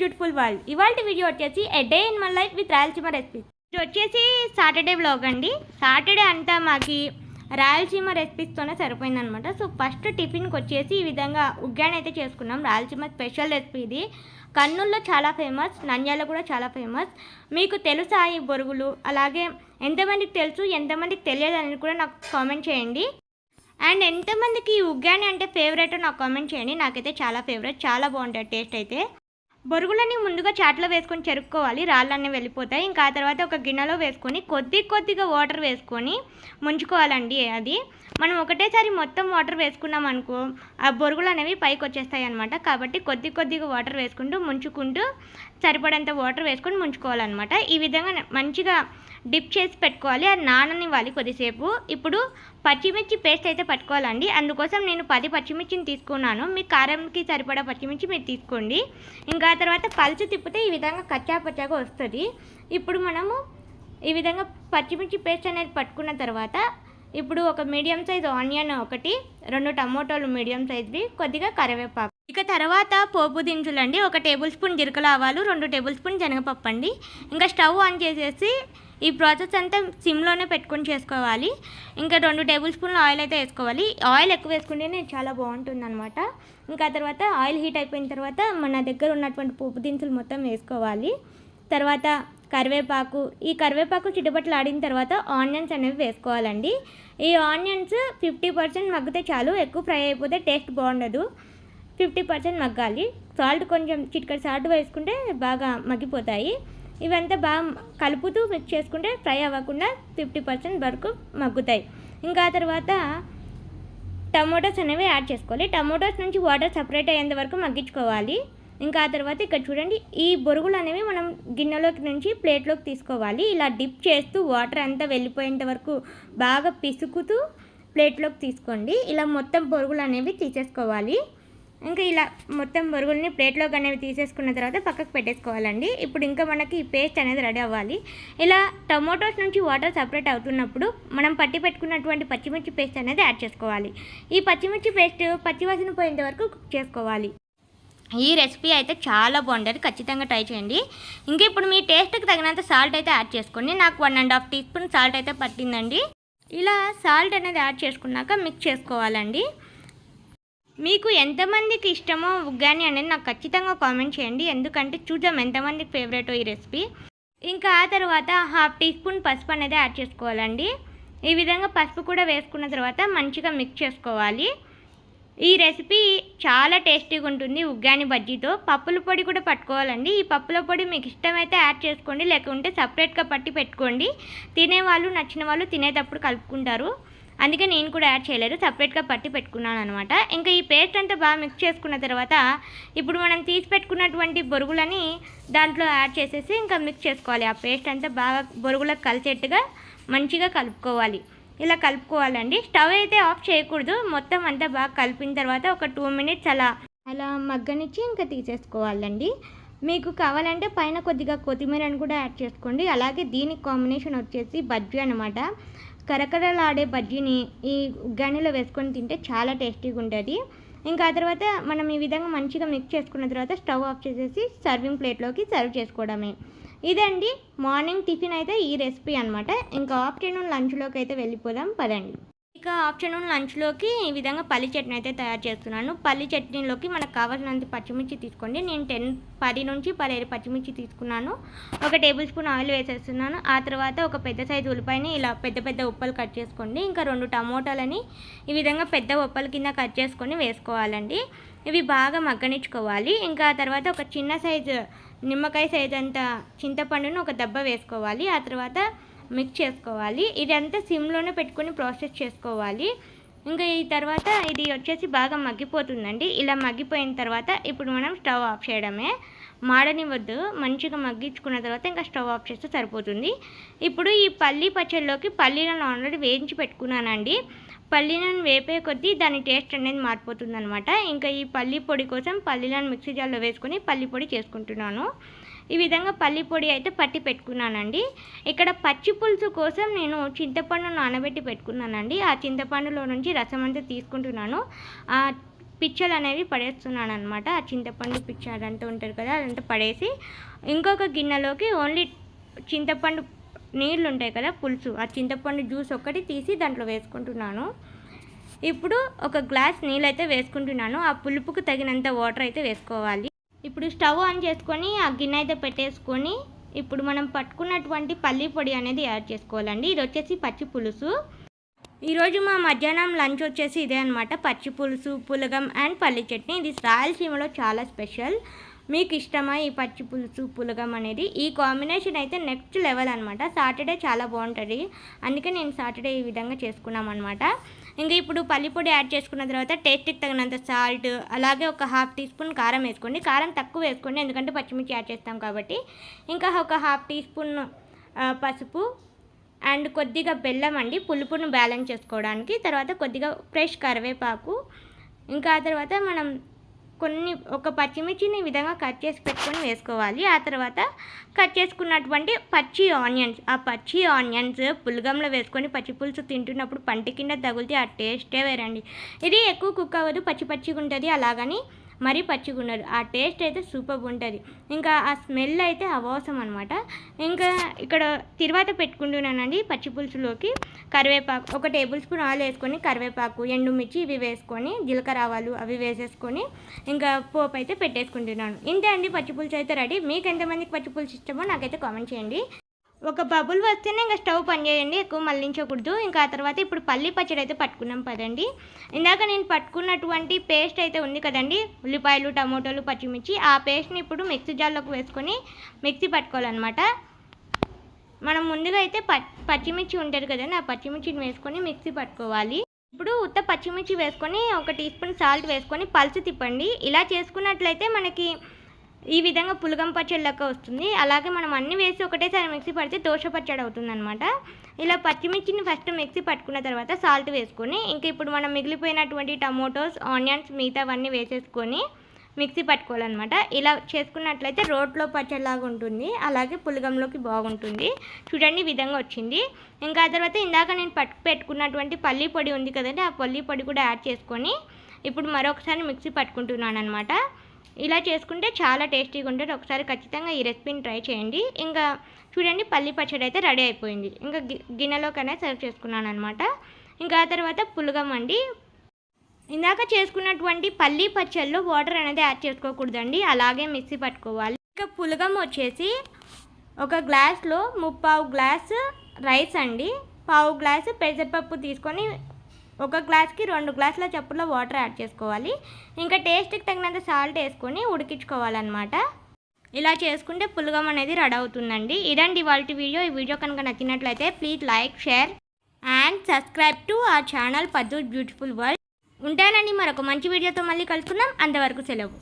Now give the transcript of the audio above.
Beautiful world ఇవాళ video వచ్చేసి a day in my life with Rayalaseema recipe ఇది వచ్చేసి సాటర్డే బ్లాగ్ అండి. సాటర్డే అంతా మాకి రాయలసీమ రెసిపీస్తోనే సరిపోయిందనమాట సో ఫస్ట్ టిఫిన్కి వచ్చేసి ఈ విధంగా ఉగ్గాని అయితే చేసుకున్నాం. రాయలసీమ స్పెషల్ రెసిపీ ఇది. కర్నూలులో చాలా ఫేమస్ నంద్యాల కూడా చాలా ఫేమస్. మీకు తెలుసా ఈ బొరుగులు? అలాగే ఎంతమందికి తెలుసు ఎంతమందికి తెలియదు అనేది కూడా నాకు కామెంట్ చేయండి. అండ్ ఎంతమందికి ఈ ఉగ్గాని అంటే ఫేవరెట్ నాకు కామెంట్ చేయండి. నాకైతే చాలా ఫేవరెట్ చాలా బాగుంటుంది టేస్ట్ అయితే. బొరుగులని ముందుగా చాట్లో వేసుకొని చెరుక్కోవాలి. రాళ్ళన్నీ వెళ్ళిపోతాయి. ఇంకా ఆ తర్వాత ఒక గిన్నెలో వేసుకొని కొద్ది కొద్దిగా వాటర్ వేసుకొని ముంచుకోవాలండి అది. మనం ఒకటేసారి మొత్తం వాటర్ వేసుకున్నాం అనుకో ఆ బొరుగులు అనేవి పైకి వచ్చేస్తాయి అనమాట కాబట్టి కొద్ది కొద్దిగా వాటర్ వేసుకుంటూ ముంచుకుంటూ సరిపడంత వాటర్ వేసుకొని ముంచుకోవాలన్నమాట. ఈ విధంగా మంచిగా డిప్ చేసి పెట్టుకోవాలి. అది నాననివ్వాలి కొద్దిసేపు. ఇప్పుడు పచ్చిమిర్చి పేస్ట్ అయితే పట్టుకోవాలండి. అందుకోసం నేను పది పచ్చిమిర్చిని తీసుకున్నాను. మీ కారంకి సరిపడా పచ్చిమిర్చి మీరు తీసుకోండి. ఇంకా ఆ తర్వాత పలుచు తిప్పితే ఈ విధంగా కచ్చా పచ్చాగా వస్తుంది. ఇప్పుడు మనము ఈ విధంగా పచ్చిమిర్చి పేస్ట్ అనేది పట్టుకున్న తర్వాత ఇప్పుడు ఒక మీడియం సైజ్ ఆనియన్ ఒకటి రెండు టమోటాలు మీడియం సైజ్వి కొద్దిగా కరివేపాకు. ఇక తర్వాత పోపు దినుసులు అండి ఒక టేబుల్ స్పూన్ జీలకర్ర ఆవాలు రెండు టేబుల్ స్పూన్ శనగపప్పు అండి ఇంకా స్టవ్ ఆన్ చేసేసి ఈ ప్రాసెస్ అంతా సిమ్లోనే పెట్టుకొని చేసుకోవాలి. ఇంకా రెండు టేబుల్ స్పూన్ల ఆయిల్ అయితే వేసుకోవాలి. ఆయిల్ ఎక్కువ వేసుకుంటేనే చాలా బాగుంటుంది అనమాట ఇంకా తర్వాత ఆయిల్ హీట్ అయిపోయిన తర్వాత మన దగ్గర ఉన్నటువంటి పోపు దినుసులు మొత్తం వేసుకోవాలి. తర్వాత కరివేపాకు ఈ కరివేపాకు చిటుపట్లు ఆడిన తర్వాత ఆనియన్స్ అనేవి వేసుకోవాలండి. ఈ ఆనియన్స్ ఫిఫ్టీ పర్సెంట్ మగ్గితే చాలు ఎక్కువ ఫ్రై అయిపోతే టేస్ట్ బాగుండదు. ఫిఫ్టీ పర్సెంట్ మగ్గాలి. సాల్ట్ కొంచెం చిటికడి సాల్ట్ వేసుకుంటే బాగా మగ్గిపోతాయి. ఇవంతా బాగా కలుపుతూ మిక్స్ చేసుకుంటే ఫ్రై అవ్వకుండా ఫిఫ్టీ పర్సెంట్ వరకు మగ్గుతాయి. ఇంకా తర్వాత టమోటోస్ అనేవి యాడ్ చేసుకోవాలి. టమోటోస్ నుంచి వాటర్ సపరేట్ అయ్యేంత వరకు మగ్గించుకోవాలి. ఇంకా ఆ తర్వాత ఇక్కడ చూడండి ఈ బొరుగులు అనేవి మనం గిన్నెలోకి నుంచి ప్లేట్లోకి తీసుకోవాలి. ఇలా డిప్ చేస్తూ వాటర్ అంతా వెళ్ళిపోయేంత వరకు బాగా పిసుకుతూ ప్లేట్లోకి తీసుకోండి. ఇలా మొత్తం బొరుగులు అనేవి తీసేసుకోవాలి. ఇంకా ఇలా మొత్తం బొరుగుల్ని ప్లేట్లోకి అనేవి తీసేసుకున్న తర్వాత పక్కకు పెట్టేసుకోవాలండి. ఇప్పుడు ఇంకా మనకి ఈ పేస్ట్ అనేది రెడీ అవ్వాలి. ఇలా టమోటోస్ నుంచి వాటర్ సపరేట్ అవుతున్నప్పుడు మనం పట్టి పెట్టుకున్నటువంటి పచ్చిమిర్చి పేస్ట్ అనేది యాడ్ చేసుకోవాలి. ఈ పచ్చిమిర్చి పేస్ట్ పచ్చివాసన పోయేంత వరకు కుక్ చేసుకోవాలి. ఈ రెసిపీ అయితే చాలా బాగుంటుంది. ఖచ్చితంగా ట్రై చేయండి. ఇంకా ఇప్పుడు మీ టేస్ట్కి తగినంత సాల్ట్ అయితే యాడ్ చేసుకోండి. నాకు one and half teaspoon salt అయితే పట్టిందండి. ఇలా సాల్ట్ అనేది యాడ్ చేసుకున్నాక మిక్స్ చేసుకోవాలండి. మీకు ఎంతమందికి ఇష్టమో ఉగ్గాని అనేది నాకు ఖచ్చితంగా కామెంట్ చేయండి. ఎందుకంటే చూద్దాం ఎంతమందికి ఫేవరెట్ ఈ రెసిపీ ఇంకా ఆ తర్వాత హాఫ్ టీ స్పూన్ పసుపు అనేది యాడ్ చేసుకోవాలండి. ఈ విధంగా పసుపు కూడా వేసుకున్న తర్వాత మంచిగా మిక్స్ చేసుకోవాలి. ఈ రెసిపీ చాలా టేస్టీగా ఉంటుంది ఉగ్గాని బజ్జీతో. పప్పుల పొడి కూడా పట్టుకోవాలండి. ఈ పప్పుల పొడి మీకు ఇష్టమైతే యాడ్ చేసుకోండి. లేకుంటే సపరేట్గా పట్టి పెట్టుకోండి. తినేవాళ్ళు నచ్చిన వాళ్ళు తినేటప్పుడు కలుపుకుంటారు. అందుకే నేను కూడా యాడ్ చేయలేదు. సపరేట్గా పట్టి పెట్టుకున్నాను అనమాట ఇంకా ఈ పేస్ట్ అంతా బాగా మిక్స్ చేసుకున్న తర్వాత ఇప్పుడు మనం తీసి పెట్టుకున్నటువంటి బొరుగులని దాంట్లో యాడ్ చేసేసి ఇంకా మిక్స్ చేసుకోవాలి. ఆ పేస్ట్ అంతా బాగా బొరుగులకు కలిసేట్టుగా మంచిగా కలుపుకోవాలి. ఇలా కలుపుకోవాలండి. స్టవ్ అయితే ఆఫ్ చేయకూడదు. మొత్తం అంతా బాగా కలిపిన తర్వాత ఒక టూ మినిట్స్ అలా అలా మగ్గనిచ్చి ఇంకా తీసేసుకోవాలండి. మీకు కావాలంటే పైన కొద్దిగా కొత్తిమీరని కూడా యాడ్ చేసుకోండి. అలాగే దీనికి కాంబినేషన్ వచ్చేసి బజ్జీ అనమాట కరకరలాడే బజ్జీని ఈ గనిలో వేసుకొని తింటే చాలా టేస్టీగా ఉంటుంది. ఇంకా ఆ తర్వాత మనం ఈ విధంగా మంచిగా మిక్స్ చేసుకున్న తర్వాత స్టవ్ ఆఫ్ చేసేసి సర్వింగ్ ప్లేట్లోకి సర్వ్ చేసుకోవడమే. ఇదండి మార్నింగ్ టిఫిన్ అయితే ఈ రెసిపీ అనమాట ఇంకా ఆఫ్టర్నూన్ లంచ్లోకి అయితే వెళ్ళిపోదాం. పదండి. ఇక ఆఫ్టర్నూన్ లంచ్లోకి ఈ విధంగా పల్లి చట్నీ అయితే తయారు చేస్తున్నాను. పల్లి చట్నీలోకి మనకు కావాల్సినంత పచ్చిమిర్చి తీసుకోండి. నేను టెన్ పది నుంచి పదిహేను పచ్చిమిర్చి తీసుకున్నాను. ఒక టేబుల్ స్పూన్ ఆయిల్ వేసేస్తున్నాను. ఆ తర్వాత ఒక పెద్ద సైజు ఉల్లిపాయని ఇలా పెద్ద పెద్ద ఉప్పలు కట్ చేసుకోండి. ఇంకా రెండు టమోటాలని ఈ విధంగా పెద్ద ఉప్పల కింద కట్ చేసుకొని వేసుకోవాలండి. ఇవి బాగా మగ్గనిచ్చుకోవాలి. ఇంకా తర్వాత ఒక చిన్న సైజు నిమ్మకాయ సైజ్ అంత చింతపండును ఒక దెబ్బ వేసుకోవాలి. ఆ తర్వాత మిక్స్ చేసుకోవాలి. ఇదంతా సిమ్లోనే పెట్టుకొని ప్రాసెస్ చేసుకోవాలి. ఇంకా ఈ తర్వాత ఇది వచ్చేసి బాగా మగ్గిపోతుందండి. ఇలా మగ్గిపోయిన తర్వాత ఇప్పుడు మనం స్టవ్ ఆఫ్ చేయడమే. మాడనివ్వద్దు. మంచిగా మగ్గించుకున్న తర్వాత ఇంకా స్టవ్ ఆఫ్ చేస్తే సరిపోతుంది. ఇప్పుడు ఈ పల్లీ పచ్చడిలోకి పల్లీలను ఆల్రెడీ వేయించి పెట్టుకున్నానండి. పల్లీలను వేపే కొద్దీ దాని టేస్ట్ అనేది మారిపోతుంది అనమాట ఇంకా ఈ పల్లి పొడి కోసం పల్లీలను మిక్సీ జార్లో వేసుకొని పల్లి పొడి చేసుకుంటున్నాను. ఈ విధంగా పల్లి పొడి అయితే పట్టి పెట్టుకున్నానండి. ఇక్కడ పచ్చి పులుసు కోసం నేను చింతపండు నానబెట్టి పెట్టుకున్నానండి. ఆ చింతపండులో నుంచి రసం అంతా తీసుకుంటున్నాను. ఆ పిచ్చలు అనేవి పడేస్తున్నాను అనమాట ఆ చింతపండు పిచ్చ అదంతా ఉంటుంది కదా అదంతా పడేసి ఇంకొక గిన్నెలోకి ఓన్లీ చింతపండు నీళ్ళు ఉంటాయి కదా పులుసు. ఆ చింతపండు జ్యూస్ ఒక్కటి తీసి దాంట్లో వేసుకుంటున్నాను. ఇప్పుడు ఒక గ్లాస్ నీళ్ళు అయితే వేసుకుంటున్నాను. ఆ పులుపుకు తగినంత వాటర్ అయితే వేసుకోవాలి. ఇప్పుడు స్టవ్ ఆన్ చేసుకొని ఆ గిన్నె అయితే పెట్టేసుకొని ఇప్పుడు మనం పట్టుకున్నటువంటి పల్లి పొడి అనేది యాడ్ చేసుకోవాలండి. ఇది వచ్చేసి పచ్చి పులుసు. ఈరోజు మా మధ్యాహ్నం లంచ్ వచ్చేసి ఇదే అనమాట పచ్చి పులుసు పులగం అండ్ పల్లి చట్నీ. ఇది రాయలసీమలో చాలా స్పెషల్. మీకు ఇష్టమా ఈ పచ్చి పులుసు పులగం అనేది? ఈ కాంబినేషన్ అయితే నెక్స్ట్ లెవెల్ అనమాట సాటర్డే చాలా బాగుంటుంది. అందుకే నేను సాటర్డే ఈ విధంగా చేసుకున్నాం అనమాట ఇంకా ఇప్పుడు పల్లి పొడి యాడ్ చేసుకున్న తర్వాత టేస్ట్కి తగినంత సాల్ట్ అలాగే ఒక హాఫ్ టీ స్పూన్ కారం వేసుకోండి. కారం తక్కువ వేసుకోండి ఎందుకంటే పచ్చిమిర్చి యాడ్ చేస్తాం కాబట్టి. ఇంకా ఒక హాఫ్ టీ స్పూన్ పసుపు అండ్ కొద్దిగా బెల్లం అండి. పులుపును బ్యాలెన్స్ చేసుకోవడానికి. తర్వాత కొద్దిగా ఫ్రెష్ కరివేపాకు. ఇంకా ఆ తర్వాత మనం కొన్ని ఒక పచ్చిమిర్చిని ఈ విధంగా కట్ చేసి పెట్టుకొని వేసుకోవాలి. ఆ తర్వాత కట్ చేసుకున్నటువంటి పచ్చి ఆనియన్స్ ఆ పచ్చి ఆనియన్స్ పులగంలో వేసుకొని పచ్చి పులుసు తింటున్నప్పుడు పంటి కింద తగిలితే ఆ టేస్టే వేరండి. ఇది ఎక్కువ కుక్ అవ్వదు పచ్చి పచ్చిగా ఉంటుంది అలాగని మరీ పచ్చిగుండదు. ఆ టేస్ట్ అయితే సూపర్ ఉంటుంది. ఇంకా ఆ స్మెల్ అయితే అవసరం అనమాట ఇంకా ఇక్కడ తిరువాత పెట్టుకుంటున్నానండి పచ్చి పులుసులోకి. కరివేపాకు ఒక టేబుల్ స్పూన్ ఆయిల్ వేసుకొని కరివేపాకు ఎండుమిర్చి ఇవి వేసుకొని జీలకర్ర ఆవాలు అవి వేసేసుకొని ఇంకా పోపు అయితే పెట్టేసుకుంటున్నాను. ఇంతే అండి పచ్చి పులుసు అయితే రెడీ. మీకు ఎంతమందికి పచ్చి పులుసు ఇష్టమో నాకైతే కామెంట్ చేయండి. ఒక బబుల్ వస్తేనే ఇంకా స్టవ్ పని చేయండి ఎక్కువ మళ్ళించకూడదు. ఇంకా ఆ తర్వాత ఇప్పుడు పల్లి పచ్చడి అయితే పట్టుకున్నాం పదండి. ఇందాక నేను పట్టుకున్నటువంటి పేస్ట్ అయితే ఉంది కదండి ఉల్లిపాయలు టమోటాలు పచ్చిమిర్చి. ఆ పేస్ట్ని ఇప్పుడు మిక్సీ జార్లోకి వేసుకొని మిక్సీ పట్టుకోవాలన్నమాట. మనం ముందుగా అయితే పచ్చిమిర్చి ఉంటుంది కదండి ఆ పచ్చిమిర్చిని వేసుకొని మిక్సీ పట్టుకోవాలి. ఇప్పుడు ఉత్త పచ్చిమిర్చి వేసుకొని ఒక టీ స్పూన్ సాల్ట్ వేసుకొని పల్సు తిప్పండి. ఇలా చేసుకున్నట్లయితే మనకి ఈ విధంగా పులగం పచ్చడి లెక్క వస్తుంది. అలాగే మనం అన్ని వేసి ఒకటేసారి మిక్సీ పడితే దోశ పచ్చడి అవుతుంది అనమాట ఇలా పచ్చిమిర్చిని ఫస్ట్ మిక్సీ పట్టుకున్న తర్వాత సాల్ట్ వేసుకొని ఇంకా ఇప్పుడు మనం మిగిలిపోయినటువంటి టమోటోస్ ఆనియన్స్ మిగతావన్నీ వేసేసుకొని మిక్సీ పట్టుకోవాలన్నమాట. ఇలా చేసుకున్నట్లయితే రోట్లో పచ్చడిలాగా ఉంటుంది. అలాగే పులగంలోకి బాగుంటుంది. చూడండి విధంగా వచ్చింది. ఇంకా ఆ తర్వాత ఇందాక నేను పట్టు పెట్టుకున్నటువంటి పల్లి పొడి ఉంది కదండి ఆ పల్లి పొడి కూడా యాడ్ చేసుకొని ఇప్పుడు మరొకసారి మిక్సీ పట్టుకుంటున్నాను అనమాట ఇలా చేసుకుంటే చాలా టేస్టీగా ఉంటుంది. ఒకసారి ఖచ్చితంగా ఈ రెసిపీని ట్రై చేయండి. ఇంకా చూడండి పల్లి పచ్చడి అయితే రెడీ అయిపోయింది. ఇంకా గి- గిన్నెలోకనే సర్వ్ చేసుకున్నాను అనమాట ఇంకా తర్వాత పులగం అండి. ఇందాక చేసుకున్నటువంటి పల్లి పచ్చళ్ళలో వాటర్ అనేది యాడ్ చేసుకోకూడదండి. అలాగే మిక్సీ పట్టుకోవాలి. ఇంకా పులగం వచ్చేసి ఒక గ్లాస్లో ముప్పావు గ్లాస్ రైస్ అండి. పావు గ్లాసు పెసరపప్పు తీసుకొని ఒక గ్లాస్కి రెండు గ్లాసుల చప్పుల వాటర్ యాడ్ చేసుకోవాలి. ఇంకా టేస్ట్కి తగినంత సాల్ట్ వేసుకొని ఉడికించుకోవాలన్నమాట. ఇలా చేసుకుంటే పులగం అనేది రెడీ అవుతుందండి. ఇదండి వాళ్ళ వీడియో. ఈ వీడియో కనుక నచ్చినట్లయితే please like share and subscribe to ఆ ఛానల్ పద్దు బ్యూటిఫుల్ వరల్డ్. ఉంటానండి. మరొక మంచి వీడియోతో మళ్ళీ కలుసుకుందాం. అంతవరకు సెలవు.